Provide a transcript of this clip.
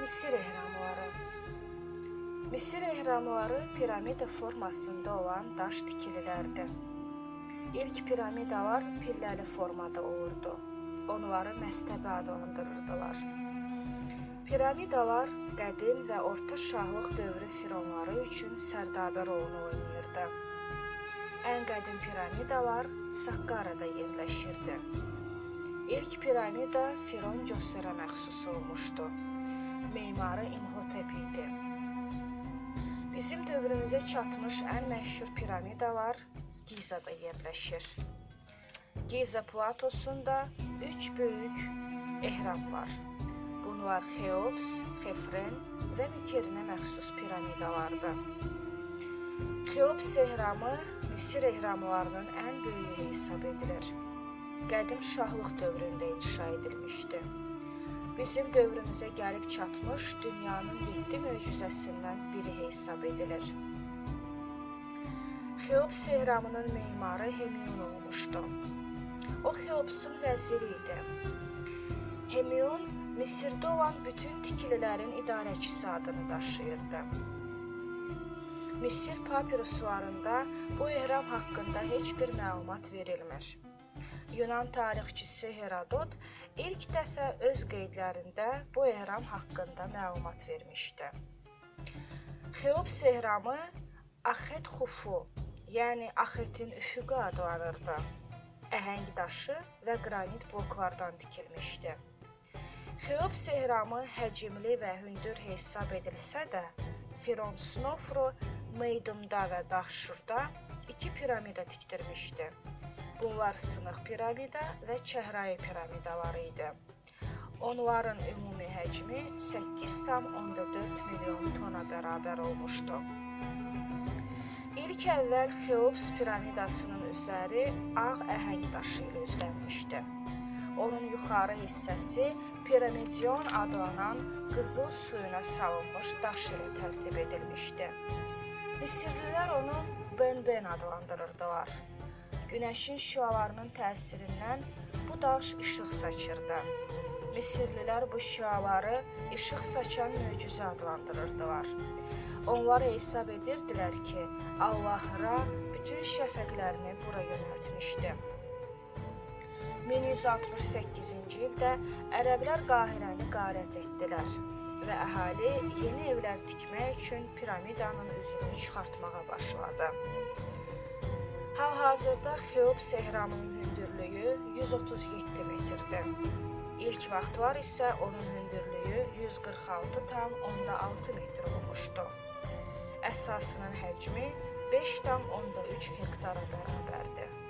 Misir ehramları. Misir ehramları piramida formasında olan daş tikililərdir. İlk piramidalar pilləli formada olurdu. Onları məstəbə adlandırırdılar. Piramidalar qədim və orta şahlıq dövrü fironları üçün sərdabə rolunu oynayırdı. Ən qədim piramidalar Saqqarada yerləşirdi. İlk piramida Firon Cosera məxsus olmuşdu. Memarı İmhotep idi. Bizim dövrümüzə çatmış ən məşhur piramidalar Gizada yerləşir. Giza platosunda üç böyük ehram var. Bunlar Xeops, Xefren və Mikerinə məxsus piramidalardır. Xeops ehramı Misir ehramlarının ən böyüyü hesab edilir. Qədim şahlıq dövründə inşa edilmişdi. Bizim dövrümüzə gəlib çatmış dünyanın 7 möcüzəsindən biri hesab edilir. Xeops ehramının memarı Hemion olmuşdu. O Xeopsun vəziri idi. Hemion Misirdə olan bütün tikililərin idarəçisi adını daşıyırdı. Misir papiruslarında bu ehram haqqında heç bir məlumat verilmir. Yunan tarixçisi Herodot ilk dəfə öz qeydlərində bu ehram haqqında məlumat vermişdi. Xeops ehramı Axet Xufu, yəni Axetin üfüqü adlanırdı. Əhəng daşı və qranit bloklardan tikilmişdi. Xeops ehramı həcmli və hündür hesab edilsə də, Firon Snofru Meydumda və Daşurda iki piramida tikdirmişdi. Bunlar sınıq piramida və çəhrayı piramidaları idi. Onların ümumi həcmi 8,4 milyon tona bərabər olmuşdu. İlk əvvəl Xeops piramidasının üzəri ağ əhəng daşı ilə üzlənmişdi. Onun yuxarı hissəsi piramidion adlanan qızıl suyuna salınmış daş ilə tərtib edilmişdi. Misirlilər onu Benben adlandırırdılar. Günəşin şüalarının təsirindən bu daş işıq saçırdı. Misirlilər bu şüaları işıq saçan möcüzə adlandırırdılar. Onlar hesab edirdilər ki, Allah Ra bütün şəfəqlərini bura yönəltmişdi. 1168-ci ildə ərəblər Qahirəni qarət etdilər və əhali yeni evlər tikmək üçün piramidanın üzünü çıxartmağa başladı. Hal-hazırda Xeops ehramının hündürlüyü 137 metrdir. İlk vaxtlar isə onun hündürlüyü 146,6 metr olmuşdu. Əsasının həcmi 5,3 hektara bərabərdir.